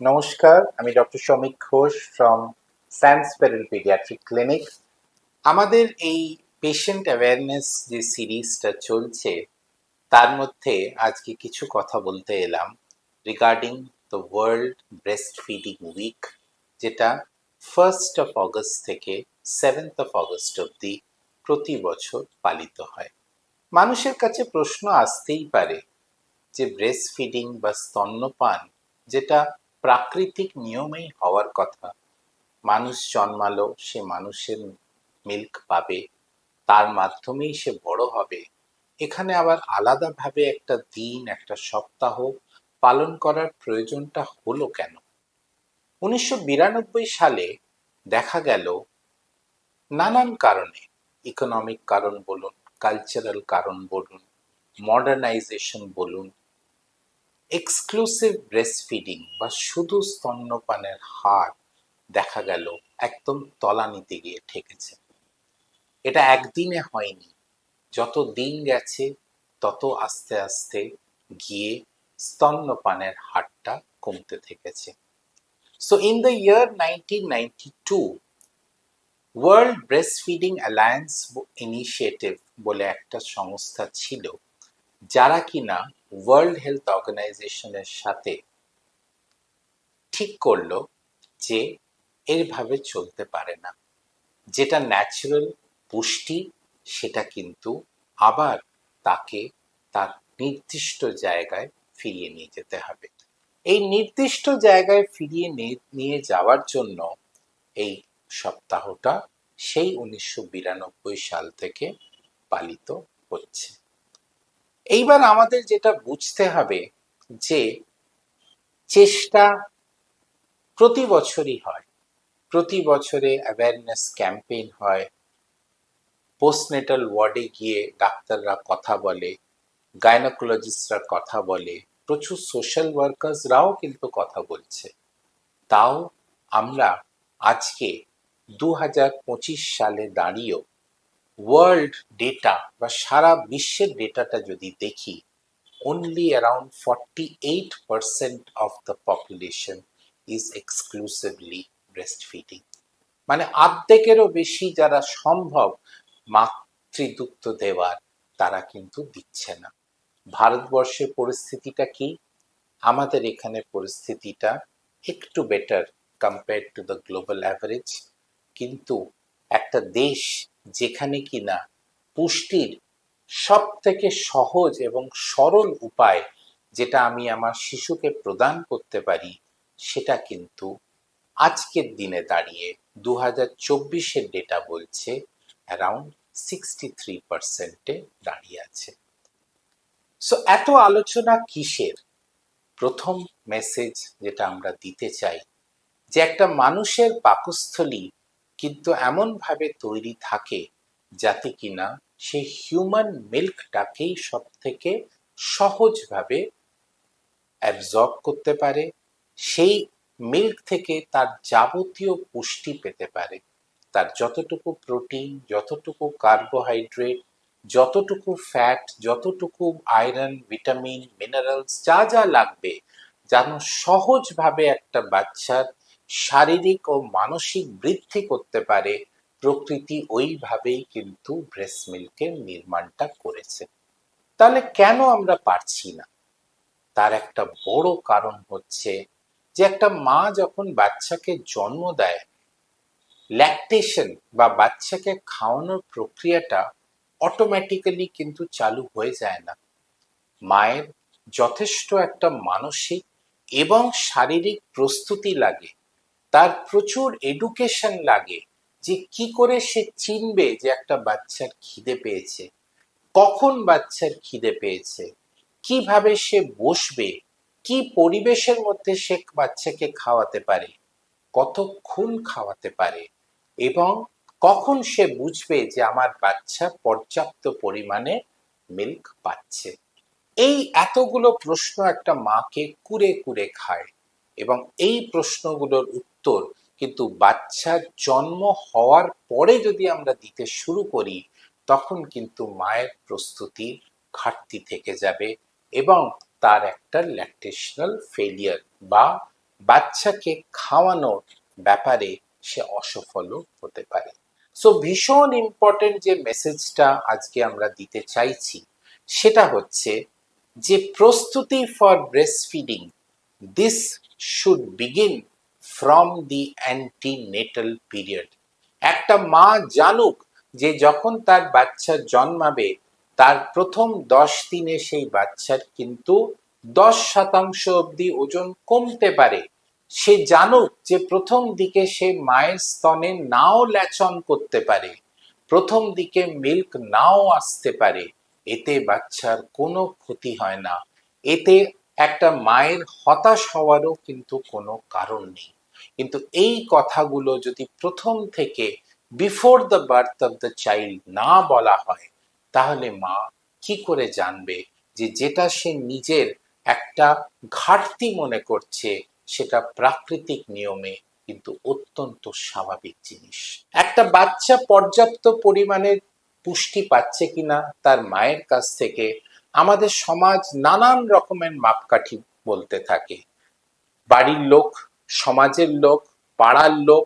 নমস্কার, আমি doctor Samik Ghosh from Sanspareil paediatric clinic আমাদের এই পেশেন্ট অ্যাওয়ারনেস যে সিরিজটা চলছে, তার মধ্যে আজকে কিছু কথা বলতে এলাম regarding the world breast feeding week যেটা ফার্স্ট অফ অগস্ট থেকে সেভেন্থ অফ অগস্ট অবধি প্রতি বছর পালিত হয়। মানুষের কাছে প্রশ্ন আসতেই পারে যে ব্রেস্ট ফিডিং বা স্তন্যপান, যেটা প্রাকৃতিক নিয়মেই হওয়ার কথা। মানুষ জন্মালো, সে মানুষের মিল্ক পাবে, তার মাধ্যমেই সে বড় হবে। এখানে আবার আলাদাভাবে একটা দিন, একটা সপ্তাহ পালন করার প্রয়োজনটা হলো কেন? উনিশশো বিরানব্বই সালে দেখা গেল নানান কারণে ইকোনমিক কারণ বলুন কালচারাল কারণ বলুন মডার্নাইজেশন বলুন এক্সক্লুসিভ ব্রেস্ট বা শুধু স্তন্যপানের হার দেখা গেল একদম তলানিতে গিয়ে ঠেকেছে। এটা একদিনে হয়নি। যত দিন গেছে, তত আস্তে আস্তে গিয়ে স্তন্যপানের হারটা কমতে থেকেছে। So in the year nineteen ninety two world breastfeeding alliance initiative বলে একটা সংস্থা ছিল, যারা কিনা ওয়ার্ল্ড হেলথ অর্গানাইজেশনের সাথে ঠিক করল যে এরভাবে চলতে পারে না। যেটা ন্যাচারাল পুষ্টি, সেটা কিন্তু আবার তাকে তার নির্দিষ্ট জায়গায় ফিরিয়ে নিয়ে যেতে হবে। এই নির্দিষ্ট জায়গায় ফিরিয়ে নিয়ে যাওয়ার জন্য এই সপ্তাহটা সেই উনিশশো বিরানব্বই সাল থেকে পালিত হচ্ছে। এইবার আমাদের যেটা বুঝতে হবে যে চেষ্টা প্রতি বছরই হয়। প্রতি বছরে অ্যাওয়ারনেস ক্যাম্পেইন হয়। পোস্টনেটাল ওয়ার্ডে গিয়ে ডাক্তাররা কথা বলে গাইনোকোলজিস্টরা কথা বলে, প্রচুর সোশ্যাল ওয়ার্কার্সরাও কিন্তু কথা বলছে। তাও আমরা আজকে দু হাজার পঁচিশ সালে দাঁড়িয়েও ওয়ার্ল্ড ডেটা বা সারা বিশ্বের ডেটাটা যদি দেখি only around only around 48% of the population is exclusively breastfeeding. মানে অর্ধেকেরও বেশি যারা সম্ভব মাতৃদুগ্ধ দেওয়ার, তারা কিন্তু দিচ্ছে না। ভারতবর্ষের পরিস্থিতিটা কি? আমাদের এখানে পরিস্থিতিটা একটু better compare to the global average কিন্তু একটা দেশ যেখানে কিনা পুষ্টির সব থেকে সহজ এবং সরল উপায় যেটা আমি আমার শিশুকে প্রদান করতে পারি, সেটা কিন্তু আজকের দিনে দাঁড়িয়ে দু হাজার চব্বিশের ডেটা বলছে অ্যারাউন্ড সিক্সটি থ্রি পার্সেন্টে দাঁড়িয়ে আছে। সো এত আলোচনা কিসের? প্রথম মেসেজ যেটা আমরা দিতে চাই যে একটা মানুষের পাকস্থলী কিন্তু এমনভাবে তৈরি থাকে যাতে কিনা সে হিউম্যান মিল্কটাকেই সব থেকে সহজভাবে অ্যাবজর্ব করতে পারে, সেই মিল্ক থেকে তার যাবতীয় পুষ্টি পেতে পারে। তার যতটুকু প্রোটিন যতটুকু কার্বোহাইড্রেট যতটুকু ফ্যাট যতটুকু আয়রন ভিটামিন মিনারেলস যা যা লাগবে, যেন সহজভাবে একটা বাচ্চার শারীরিক ও মানসিক বৃদ্ধি করতে পারে। প্রকৃতি ওইভাবেই কিন্তু ব্রেস্ট মিল্কের নির্মাণটা করেছে। তাহলে কেন আমরা পারছি না? তার একটা বড় কারণ হচ্ছে যে একটা মা যখন বাচ্চাকে জন্ম দেয় ল্যাকটেশন বা বাচ্চাকে খাওয়ানোর প্রক্রিয়াটা অটোমেটিক্যালি কিন্তু চালু হয়ে যায় না। মায়ের যথেষ্ট একটা মানসিক এবং শারীরিক প্রস্তুতি লাগে। তার প্রচুর এডুকেশন লাগে যে কি করে সে চিনবে যে একটা বাচ্চার খিদে পেয়েছে, কখন বাচ্চার খিদে পেয়েছে, কীভাবে সে বসবে, কি পরিবেশের মধ্যে সে বাচ্চাকে খাওয়াতে পারে, কতক্ষণ খাওয়াতে পারে এবং কখন সে বুঝবে যে আমার বাচ্চা পর্যাপ্ত পরিমাণে মিল্ক পাচ্ছে। এই এতগুলো প্রশ্ন একটা মাকে কুরে কুরে খায়। এবং এই প্রশ্নগুলোর উত্তর কিন্তু বাচ্চার জন্ম হওয়ার পরে যদি আমরা দিতে শুরু করি, তখন কিন্তু মায়ের প্রস্তুতির ঘাটতি থেকে যাবে এবং তার একটা ল্যাকটেশনাল ফেলিয়ার বা বাচ্চাকে খাওয়ানোর ব্যাপারে সে অসফলও হতে পারে। সো ভীষণ ইম্পর্টেন্ট যে মেসেজটা আজকে আমরা দিতে চাইছি, সেটা হচ্ছে যে প্রস্তুতি for breast feeding this should begin from the antenatal period একটা মা জানুক যে যখন তার বাচ্চা জন্মাবে, তার প্রথম দশ দিনে সেই বাচ্চার কিন্তু দশ শতাংশ অবধি ওজন কমতে পারে। সে জানুক যে প্রথম দিকে সে মায়ের স্তনে নাও ল্যাচন করতে পারে, প্রথম দিকে মিল্ক নাও আসতে পারে। এতে বাচ্চার কোনো ক্ষতি হয় না। এতে একটা মায়ের হতাশ হওয়ারও কিন্তু কোনো কারণ নেই। কিন্তু এই কথাগুলো যদি প্রথম থেকে before the birth of the child না বলা হয়, তাহলে মা কি করে জানবে যে যেটা সে নিজের একটা ঘাটতি মনে করছে, সেটা প্রাকৃতিক নিয়মে কিন্তু অত্যন্ত স্বাভাবিক জিনিস। একটা বাচ্চা পর্যাপ্ত পরিমাণের পুষ্টি পাচ্ছে কিনা, তার মায়ের কাছ থেকে আমাদের সমাজ নানান রকমের মাপকাঠি বলতে থাকে। বাড়ির লোক, সমাজের লোক, পাড়ার লোক,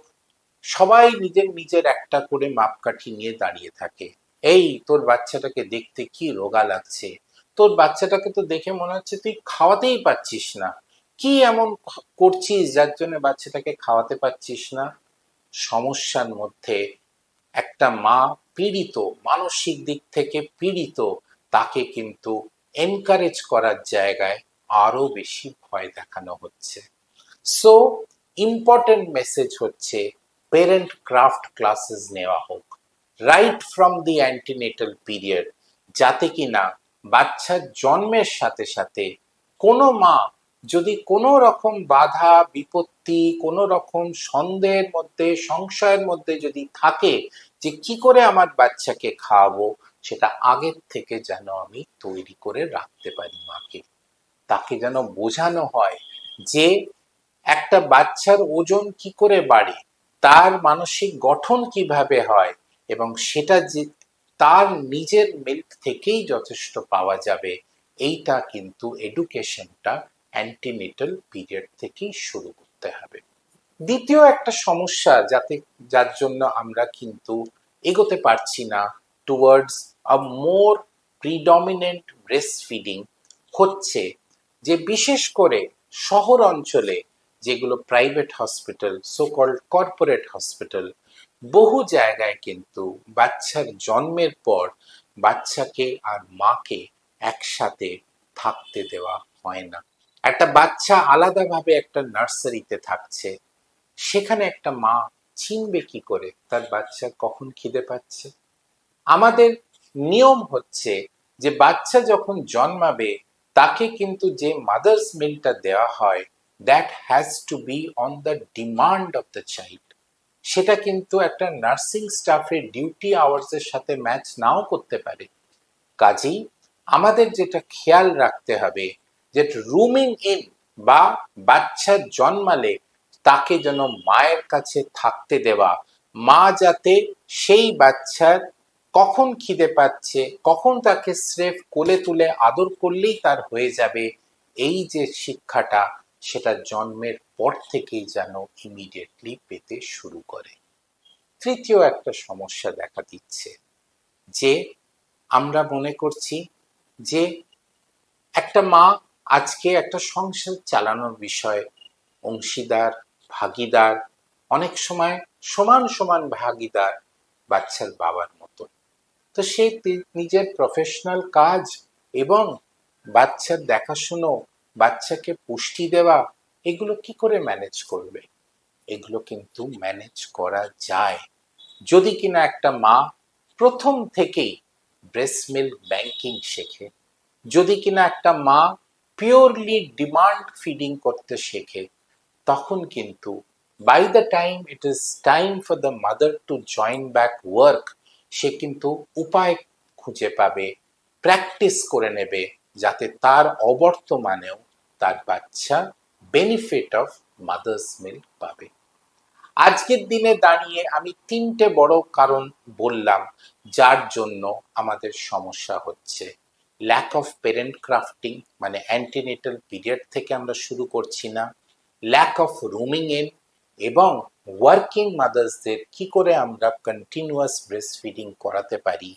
সবাই নিজের নিজের একটা করে মাপকাঠি নিয়ে দাঁড়িয়ে থাকে। এই, তোর বাচ্চাটাকে দেখতে কি রোগা লাগছে? তোর বাচ্চাটাকে তো দেখে মনে হচ্ছে তুই খাওয়াতেই পাচ্ছিস না। কি এমন করছিস যার জন্য বাচ্চাটাকে খাওয়াতে পারছিস না? সমস্যার মধ্যে একটা মা পীড়িত, মানসিক দিক থেকে পীড়িত তাকে কিন্তু এনকারেজ করার জায়গায় আরও বেশি ভয় দেখানো হচ্ছে। সো ইম্পর্টেন্ট মেসেজ হচ্ছে পেরেন্ট ক্রাফট ক্লাসেস নেওয়া হোক। Right from the antenatal period যাতে কিনা বাচ্চার জন্মের সাথে সাথে কোনো মা যদি কোনো রকম বাধা, বিপত্তি, কোনো রকম সন্দেহের মধ্যে, সংশয়ের মধ্যে যদি থাকে যে কি করে আমার বাচ্চাকে খাওয়াবো সেটা আগের থেকে যেন আমি তৈরি করে রাখতে পারি মাকে। তাকে যেন বোঝানো হয় যে একটা বাচ্চার ওজন কি করে বাড়ে, তার মানসিক গঠন কীভাবে হয় এবং সেটা যে তার নিজের মিল্ক থেকেই যথেষ্ট পাওয়া যাবে, এইটা কিন্তু এডুকেশনটা অ্যান্টিনেটাল পিরিয়ড থেকেই শুরু করতে হবে। দ্বিতীয় একটা সমস্যা যাতে, যার জন্য আমরা কিন্তু এগোতে পারছি না a more predominant breast feeding হচ্ছে যে বিশেষ করে শহর অঞ্চলে যেগুলো private hospital so called corporate hospital বহু জায়গায় কিন্তু বাচ্চার জন্মের পর বাচ্চাকে আর মাকে একসাথে থাকতে দেওয়া হয় না। একটা বাচ্চা আলাদাভাবে একটা নার্সারিতে থাকছে, সেখানে একটা মা চিনবে কি করে? তার বাচ্চা কখন খিদে পাচ্ছে? আমাদের নিয়ম হচ্ছে যে বাচ্চা যখন জন্মাবে, তাকে কিন্তু যে মাদার্স মিলটা দেওয়া হয় that has to be on the demand of the child সেটা কিন্তু একটা নার্সিং স্টাফের ডিউটি আওয়ার্সের সাথে ম্যাচ নাও করতে পারে। কাজেই আমাদের যেটা খেয়াল রাখতে হবে, যে রুমিং ইন বা বাচ্চা জন্মালে তাকে যেন মায়ের কাছে থাকতে দেওয়া, মা যাতে সেই বাচ্চার কখন খিদে পাচ্ছে, কখন তাকে স্রেফ কোলে তুলে আদর করলেই তার হয়ে যাবে, এই যে শিক্ষাটা, সেটা জন্মের পর থেকেই যেন ইমিডিয়েটলি পেতে শুরু করে। তৃতীয় একটা সমস্যা দেখা দিচ্ছে, যে আমরা মনে করছি যে একটা মা আজকে একটা সংসার চালানোর বিষয়, অংশীদার, ভাগিদার, অনেক সময় সমান সমান ভাগিদার, বাচ্চার বাবার তো সে নিজের প্রফেশনাল কাজ এবং বাচ্চার দেখাশুনো, বাচ্চাকে পুষ্টি দেওয়া, এগুলো কি করে ম্যানেজ করবে? এগুলো কিন্তু ম্যানেজ করা যায়। যদি কিনা একটা মা প্রথম থেকেই ব্রেস্ট মিল্ক ব্যাংকিং শেখে, যদি কিনা একটা মা পিওরলি ডিমান্ড ফিডিং করতে শেখে, তখন কিন্তু by the time it is time for the mother to join back work সে কিন্তু উপায় খুঁজে পাবে প্র্যাকটিস করে নেবে যাতে তার অবর্তমানেও তার বাচ্চা বেনিফিট অফ মাদার্স মিল্ক পাবে। আজকের দিনে দাঁড়িয়ে আমি তিনটে বড় কারণ বললাম যার জন্য আমাদের সমস্যা হচ্ছে। ল্যাক অফ পেরেন্ট ক্রাফটিং মানে অ্যান্টিনেটাল পিরিয়ড থেকে আমরা শুরু করছি না। ল্যাক অফ রুমিং ইন এবং ওয়ার্কিং মাদার্সদের কি করে আমরা কন্টিনিউয়াস ব্রেস্ট ফিডিং করাতে পারি,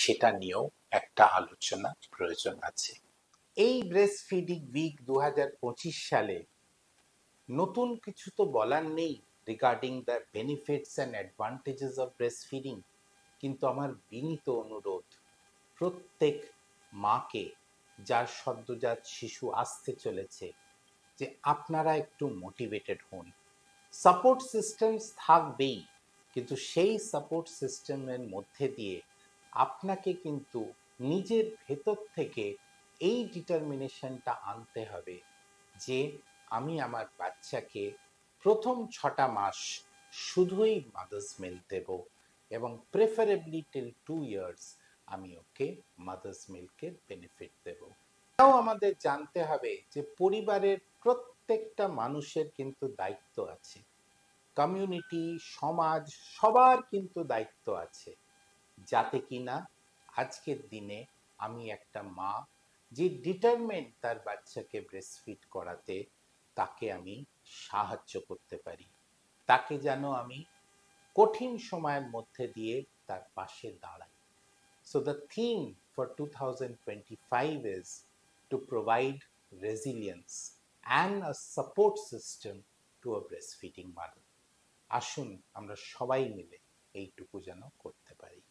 সেটা নিয়েও একটা আলোচনা প্রয়োজন আছে। এই ব্রেস্ট ফিডিং উইক দু হাজার পঁচিশ সালে নতুন কিছু তো বলার নেই regarding the benefits and advantages of breast feeding কিন্তু আমার বিনীত অনুরোধ, প্রত্যেক মাকে যার সদ্যজাত শিশু আসতে চলেছে, যে আপনারা একটু মোটিভেটেড হন। সাপোর্ট সিস্টেমস থাকবেই, কিন্তু সেই সাপোর্ট সিস্টেমের মধ্যে দিয়ে আপনাকে কিন্তু নিজের ভেতর থেকে এই ডিটারমিনেশনটা আনতে হবে যে আমি আমার বাচ্চাকে প্রথম ছটা মাস শুধুই মাদার্স মিল দেব এবং প্রেফারেবলি টিল টু ইয়ার্স আমি ওকে মাদার্স মিল্কের বেনিফিট দেব। তাও আমাদের জানতে হবে যে পরিবারের প্রত্যেকটা মানুষের কিন্তু দায়িত্ব আছে। কমিউনিটি সমাজ, সবার কিন্তু দায়িত্ব আছে। যাতে কিনা আজকের দিনে আমি একটা মা, যে ডিটারমেন্ট তার বাচ্চাকে ব্রেস্টফিড করাতে তাকে আমি সাহায্য করতে পারি। তাকে যেন আমি কঠিন সময়ের মধ্যে দিয়ে তার পাশে দাঁড়াই। So the theme for two thousand theme five 2025 to provide provide resilience and a support system to a breastfeeding mother. আসুন আমরা সবাই মিলে এইটুকু যেন করতে পারি